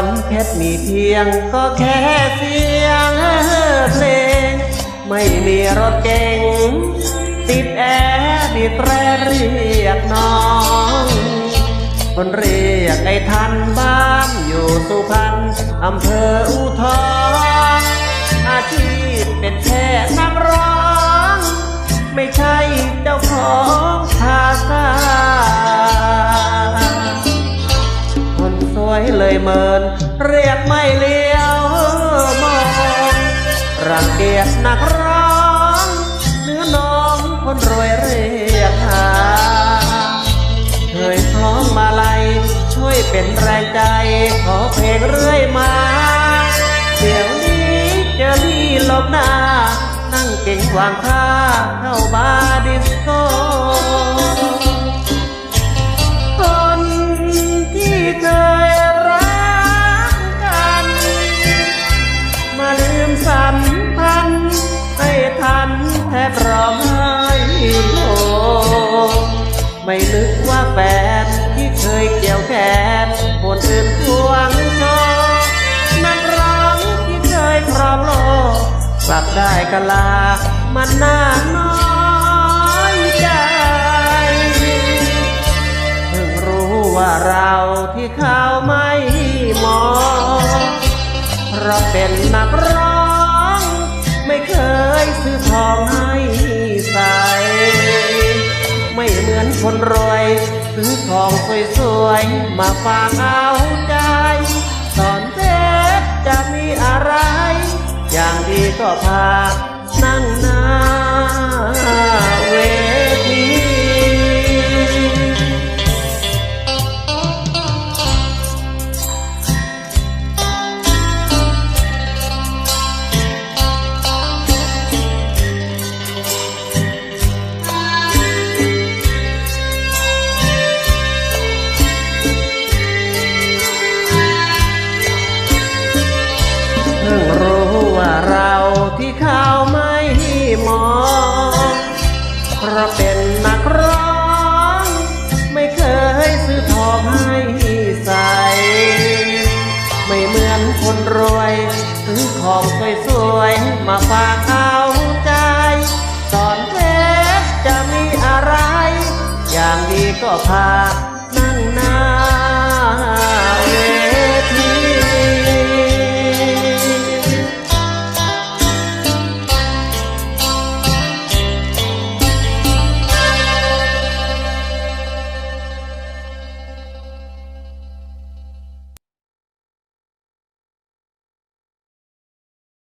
อนเพชรมีเพียงก็แค่เสียงเพลง ไม่มีรถเก่ง ติดแอร์ดีดแตรเรียกน้อง คนเรียกไอ้ทันบ้านอยู่สุพรรณอำเภออุทอง มินเรียกไม่เลี้ยวมองรังเกียจนักร้องเนื้อน้องคนรวยเรียกหาเคยพร้อมมาลัยช่วยเป็นแรงใจ ขอเพลงเรื่อยมาเดี๋ยวนี้เจอรี่หลบหน้า นั่งเก่งวางท่าเข้าบาร์ดิสโก้ สัมพันธ์ให้ทันแทบร้องไห้โฮไม่นึกว่าแฟนที่เคยเกี่ยวแขนคนอื่นทวงโชว์นักร้องที่เคยครองโลกกลับได้กะลามันน่าน้อยใจเพิ่งรู้ว่าเราที่เขาไม่มองเพราะเป็นนักร้อง คนรวยซื้อของสวยๆ มาฝากเอาใจตอนเด็กจะมีอะไร อย่างดีก็พานั่งน้า ซื้อของสวยๆ มาฝากเอาใจตอนเพชรจะมีอะไร อย่างดีก็พา